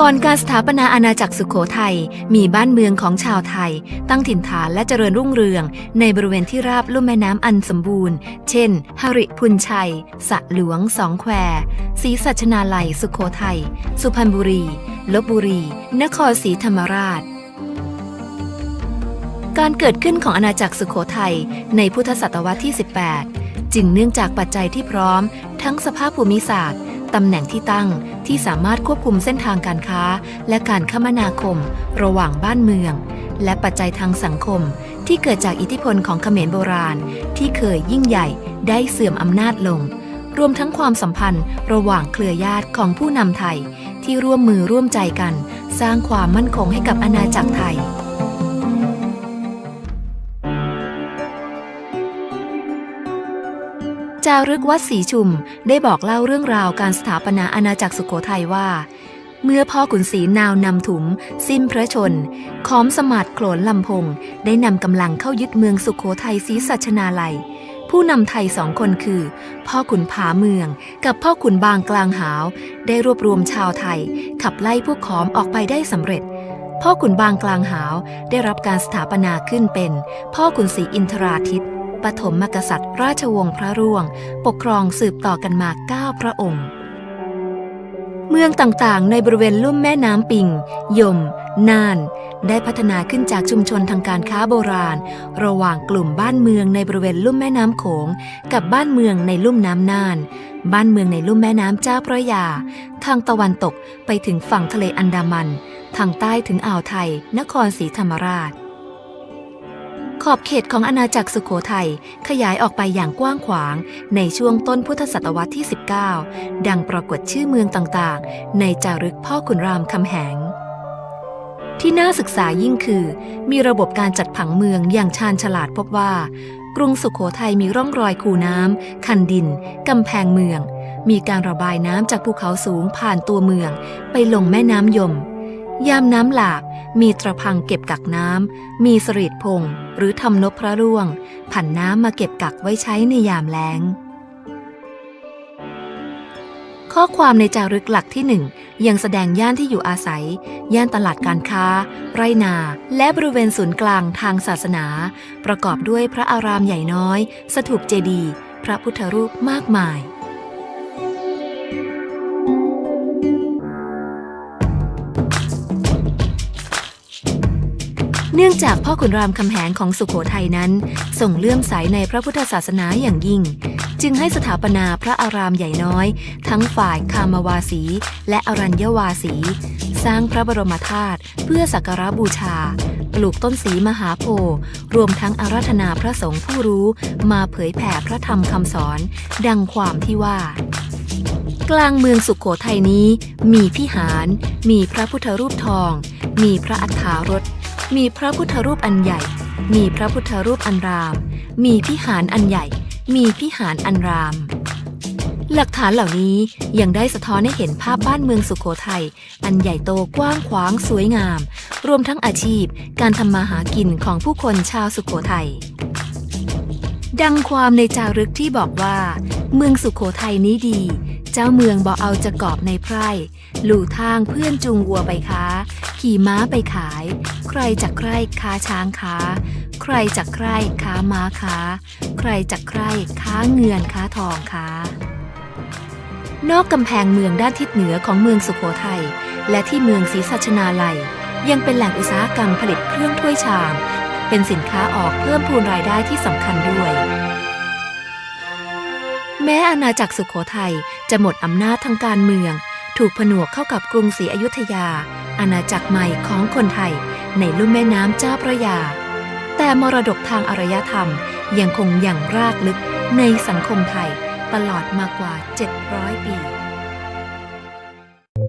ก่อนการสถาปนาอาณาจักรสุขโขทัยมีบ้านเมืองของชาวไทย ตั้งถิ่นฐานและเจริญรุ่งเรือง ในบริเวณที่ราบลุ่มแม่น้ำอันสมบูรณ์ เช่นหริพุนชัย สะหลวงสองแควศรีสัชนาลัย สุขโขทัย สุพรรณบุรี ลบบุรี นครศรีธรรมราชการเกิดขึ้นของอาณาจักรสุขโขทัยในพุทธศตวรรษที่ 18 จึงเนื่องจากปัจจัยที่พร้อม ทั้งสภาพภูมิศาสตร์ ตำแหน่งที่ตั้งที่สามารถควบคุมเส้นทางการค้า และการคมนาคม ระหว่างบ้านเมือง และปัจจัยทางสังคม ที่เกิดจากอิทธิพลของเขมรโบราณ ที่เคยยิ่งใหญ่ได้เสื่อมอำนาจลง รวมทั้งความสัมพันธ์ระหว่างเครือญาติของผู้นำไทย ที่ร่วมมือร่วมใจกัน สร้างความมั่นคงให้กับอาณาจักรไทย จารึกวัดศรีชุมได้บอกเล่าเรื่องราวการสถาปนาอาณาจักรสุโขทัยว่า เมื่อพ่อขุนศรีนาวนำถุม สิ้นพระชนขอมสมาดโขลนลำพง ได้นำกำลังเข้ายึดเมืองสุโขทัยศรีสัชนาลัย ผู้นำไทยสองคนคือ พ่อขุนผาเมือง กับพ่อขุนบางกลางหาว ได้รวบรวมชาวไทย ขับไล่พวกขอมออกไปได้สำเร็จพ่อขุนบางกลางหาว ได้รับการสถาปนาขึ้นเป็น พ่อขุนศรีอินทราทิต ปฐมมกษัตริย์ ราชวงศ์พระร่วง ปกครองสืบต่อกันมาเก้าพระองค์ เมืองต่างๆ ในบริเวณลุ่มแม่น้ำปิง ยม น่าน ได้พัฒนาขึ้นจากชุมชนทางการค้าโบราณ ระหว่างกลุ่มบ้านเมืองในบริเวณลุ่มแม่น้ำโขง กับบ้านเมืองในลุ่มน้ำน่าน บ้านเมืองในลุ่มแม่น้ำเจ้าพระยา ทางตะวันตกไปถึงฝั่งทะเลอันดามัน ทางใต้ถึงอ่าวไทย นครศรีธรรมราช ขอบเขตของอาณาจักรสุโขทัยขยายออกไปอย่างกว้างขวางในช่วงต้นพุทธศตวรรษที่ 19 ดังปรากฏชื่อเมืองต่างๆ ในจารึกพ่อขุนรามคำแหง ที่น่าศึกษายิ่งคือ มีระบบการจัดผังเมืองอย่างชาญฉลาดพบว่า กรุงสุขโขทัยมีร่องรอยคูน้ำคันดินกำแพงเมือง มีการระบายน้ำจากภูเขาสูงผ่านตัวเมือง ไปลงแม่น้ำยม ยามน้ำหลาก มีตระพังเก็บกักน้ำ มีสรีดพง หรือทำนบพระร่วง ผันน้ำมาเก็บกักไว้ใช้ในยามแล้ง ข้อความในจารึกหลักที่หนึ่งยังแสดงย่านที่อยู่อาศัย ย่านตลาดการค้า ไรนา และบริเวณศูนย์กลางทางศาสนา ประกอบด้วยพระอารามใหญ่น้อย สถูปเจดีย์พระพุทธรูปมากมาย เนื่องจากพ่อขุนรามคำแหงของสุขโขทัยนั้นส่งเลื่อมใสในพระพุทธศาสนาอย่างยิ่ง จึงให้สถาปนาพระอารามใหญ่น้อย ทั้งฝ่ายคามวาสี และอรัญญวาสี สร้างพระบรมธาตุเพื่อสักการะบูชา ปลูกต้นสีมหาโพธิ์รวมทั้งอาราธนาพระสงฆ์ผู้รู้มาเผยแผ่พระธรรมคำสอน ดังความที่ว่า กลางเมืองสุขโขทัยนี้ มีพิหาร มีพระพุทธรูปทอง มีพระอัฏฐารถ มีพระพุทธรูปอันใหญ่ มีพระพุทธรูปอันราม มีพิหารอันใหญ่ มีพิหารอันราม หลักฐานเหล่านี้ยังได้สะท้อนให้เห็นภาพบ้านเมืองสุขโขทัยอันใหญ่โตกว้างขวางสวยงาม รวมทั้งอาชีพ การทำมาหากินของผู้คนชาวสุขโขทัยดังความในจารึกที่บอกว่า เมืองสุขโขทัยนี้ดี เจ้าเมืองบอกเอาจะกอบในไพร่หลู่ทางเพื่อนจูงวัวไปค้า ขี่ม้าไปขาย ใครจะใคร่ค้าช้างค้า ใครจะใคร่ค้าม้าค้า ใครจะใคร่ค้าเงินค้าทองค้านอกกำแพงเมืองด้านทิศเหนือของเมืองสุขโขทัยและที่เมืองศรีสัชนาลัย ยังเป็นแหล่งอุตสาหกรรมผลิตเครื่องถ้วยชาม เป็นสินค้าออกเพิ่มพูนรายได้ที่สำคัญด้วย แม้อาณาจักรสุขโขทัยจะหมดอำนาจทางการเมือง ถูกผนวกเข้ากับกรุงศรีอยุธยา อาณาจักรใหม่ของคนไทย ในลุ่มแม่น้ำเจ้าพระยา แต่มรดกทางอารยธรรมยังคงอย่างรากลึกในสังคมไทยตลอดมากว่า 700 ปี